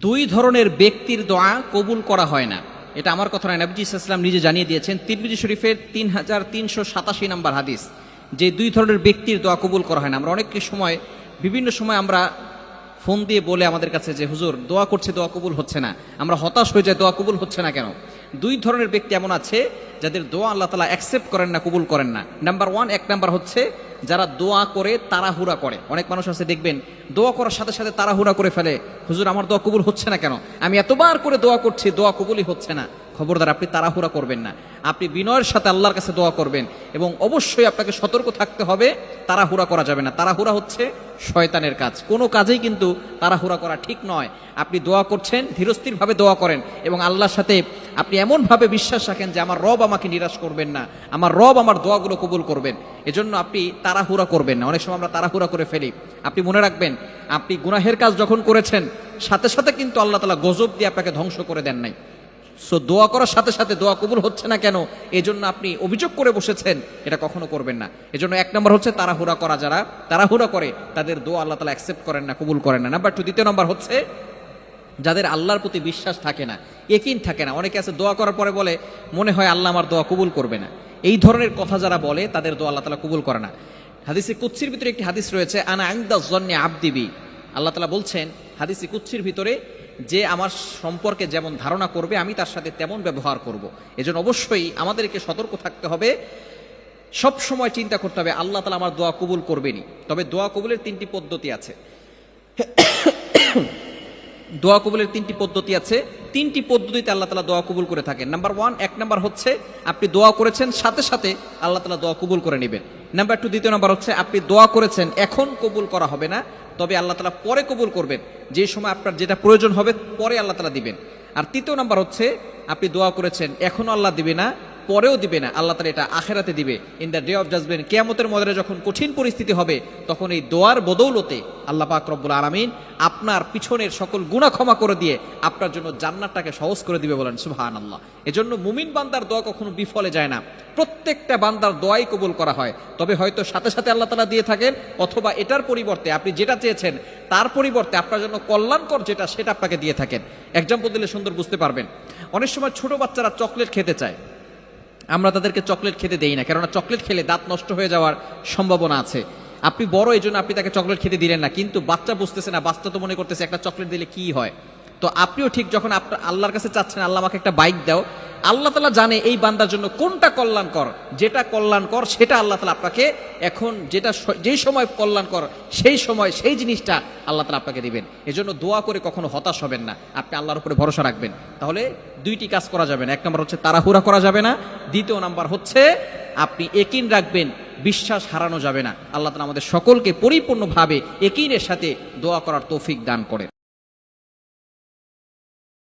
দুই ধরনের ব্যক্তির দোয়া কবুল করা হয় না। এটা আমার কথা নয়, নবজি ইসলাম নিজে জানিয়ে দিয়েছেন। তিরমিজি শরীফের তিন হাজার তিনশো সাতাশি নম্বর হাদিস, যে দুই ধরনের ব্যক্তির দোয়া কবুল করা হয় না। আমরা অনেক সময়, বিভিন্ন সময় আমরা ফোন দিয়ে বলে আমাদের কাছে যে, হুজুর, দোয়া করছে, দোয়া কবুল হচ্ছে না। আমরা হতাশ হয়ে যাই, দোয়া কবুল হচ্ছে না কেন? দুই ধরনের ব্যক্তি এমন আছে যাদের দোয়া আল্লাহ তালা অ্যাকসেপ্ট করেন না, কবুল করেন না। নাম্বার ওয়ান এক নাম্বার হচ্ছে যারা দোয়া করে, তাড়াহুড়া করে। অনেক মানুষ আছে, দেখবেন, দোয়া করার সাথে সাথে তাড়াহুড়া করে ফেলে। হুজুর, আমার দোয়া কবুল হচ্ছে না কেন? আমি এতবার করে দোয়া করছি, দোয়া কবুলই হচ্ছে না। খবরদার, আপনি তাড়াহুড়া করবেন না। আপনি বিনয়ের সাথে আল্লাহর কাছে দোয়া করবেন এবং অবশ্যই আপনাকে সতর্ক থাকতে হবে, তাড়াহুড়া করা যাবে না। তাড়াহুড়া হচ্ছে শয়তানের কাজ। কোনো কাজেই কিন্তু তাড়াহুড়া করা ঠিক নয়। আপনি দোয়া করছেন, ধীরস্থিরভাবে দোয়া করেন এবং আল্লাহর সাথে আপনি এমনভাবে বিশ্বাস রাখেন যে আমার রব আমাকে নিরাশ করবেন না, আমার রব আমার দোয়াগুলো কবুল করবেন। এজন্য আপনি তাড়াহুড়া করবেন না। অনেক সময় আমরা তাড়াহুড়া করে ফেলি। আপনি মনে রাখবেন, আপনি গুনাহের কাজ যখন করেছেন, সাথে সাথে কিন্তু আল্লাহ তালা গজব দিয়ে আপনাকে ধ্বংস করে দেন নাই। সো দোয়া করার সাথে সাথে দোয়া কবুল হচ্ছে না কেন? এই জন্য আপনি অভিযোগ করে বসেছেন, এটা কখনো করবেন না। এজন্য এক নম্বর হচ্ছে তাড়াহুড়া করা যারা, তাড়াহুড়া করে, তাদের দোয়া আল্লাহ তালা অ্যাকসেপ্ট করেন না, কবুল করেন না। নাম্বার টু দ্বিতীয় নম্বর হচ্ছে, যাদের আল্লাহর প্রতি বিশ্বাস থাকে না, একিন থাকে না, অনেকে আছে দোয়া করার পরে বলে, মনে হয় আল্লাহ আমার দোয়া কবুল করবে না। এই ধরনের কথা যারা বলে, তাদের দোয়া আল্লাহ তালা কবুল করে না। হাদিসে কুচ্ছির ভিতরে একটি হাদিস রয়েছে, আনা আইন্দা জন্যে আবদিবি। আল্লাহ তালা বলছেন, হাদিসে কুচ্ছির ভিতরে যে আমার সম্পর্কে যেমন ধারণা করবে, আমি তার সাথে তেমন ব্যবহার করব। এজন্য অবশ্যই আমাদেরকে সতর্ক থাকতে হবে। সব সময় চিন্তা করতে হবে, আল্লাহ তালা আমার দোয়া কবুল করবেনি তবে দোয়া কবুলের তিনটি পদ্ধতি আছে। দোয়া কবুলের তিনটি পদ্ধতি আছে। তিনটি পদ্ধতিতে আল্লাহ তালা দোয়া কবুল করে থাকেন। নাম্বার ওয়ান এক নাম্বার হচ্ছে আপনি দোয়া করেছেন, সাথে সাথে আল্লাহ তালা দোয়া কবুল করে নেবেন। নাম্বার টু দ্বিতীয় নাম্বার হচ্ছে আপনি দোয়া করেছেন, এখন কবুল করা হবে না, তবে আল্লাহ তালা পরে কবুল করবেন। যে সময় আপনার যেটা প্রয়োজন হবে, পরে আল্লাহ তালা দিবেন। আর তৃতীয় নাম্বার হচ্ছে আপনি দোয়া করেছেন এখনও আল্লাহ দিবে না পরেও দিবে না। আল্লাহ তালা এটা আখেরাতে দিবে। In the day of judgement কেয়ামতের মধ্যে যখন কঠিন পরিস্থিতি হবে, তখন এই দোয়ার বদৌলতে আল্লাহ পাক রব্বুল আলমিন আপনার পিছনের সকল গুণা ক্ষমা করে দিয়ে আপনার জন্য জান্নাতটাকে সহজ করে দিবে বলেন সুহান আল্লাহ এজন্য মুমিন বান্দার দোয়া কখনো বিফলে যায় না। প্রত্যেকটা বান্দার দোয়াই কবুল করা হয়। তবে হয়তো সাথে সাথে আল্লাহ তালা দিয়ে থাকেন, অথবা এটার পরিবর্তে আপনি যেটা চেয়েছেন, তার পরিবর্তে আপনার জন্য কল্যাণকর যেটা, সেটা আপনাকে দিয়ে থাকেন। এক্সাম্পল দিলে সুন্দর বুঝতে পারবেন। অনেক সময় ছোট বাচ্চারা চকলেট খেতে চায়। আমরা তাদেরকে চকলেট খেতে দেই না, কেননা চকলেট খেলে দাঁত নষ্ট হয়ে যাওয়ার সম্ভাবনা আছে। আপনি বড় এই জন্য আপনি তাকে চকলেট খেতে দিলেন না, কিন্তু বাচ্চা বুঝতেছে না, বাচ্চা তো মনে করতেছে একটা চকলেট দিলে কি হয়। তো আপনিও ঠিক যখন আপনার আল্লাহর কাছে চাচ্ছেন, আল্লাহ আমাকে একটা বাইক দাও আল্লাহ তালা জানে এই বান্দার জন্য কোনটা কল্যাণকর। যেটা কল্যাণকর, সেটা আল্লাহ তালা আপনাকে এখন যেটা যেই সময় কল্যাণকর, সেই সময় সেই জিনিসটা আল্লাহ তালা আপনাকে দিবেন। এজন্য দোয়া করে কখনো হতাশ হবেন না। আপনি আল্লাহর উপরে ভরসা রাখবেন। তাহলে দুইটি কাজ করা যাবে না। এক নম্বর হচ্ছে তাড়াহুড়া করা যাবে না। দ্বিতীয় নাম্বার হচ্ছে আপনি একিন রাখবেন, বিশ্বাস হারানো যাবে না। আল্লাহ তালা আমাদের সকলকে পরিপূর্ণভাবে একিনের সাথে দোয়া করার তৌফিক দান করেন।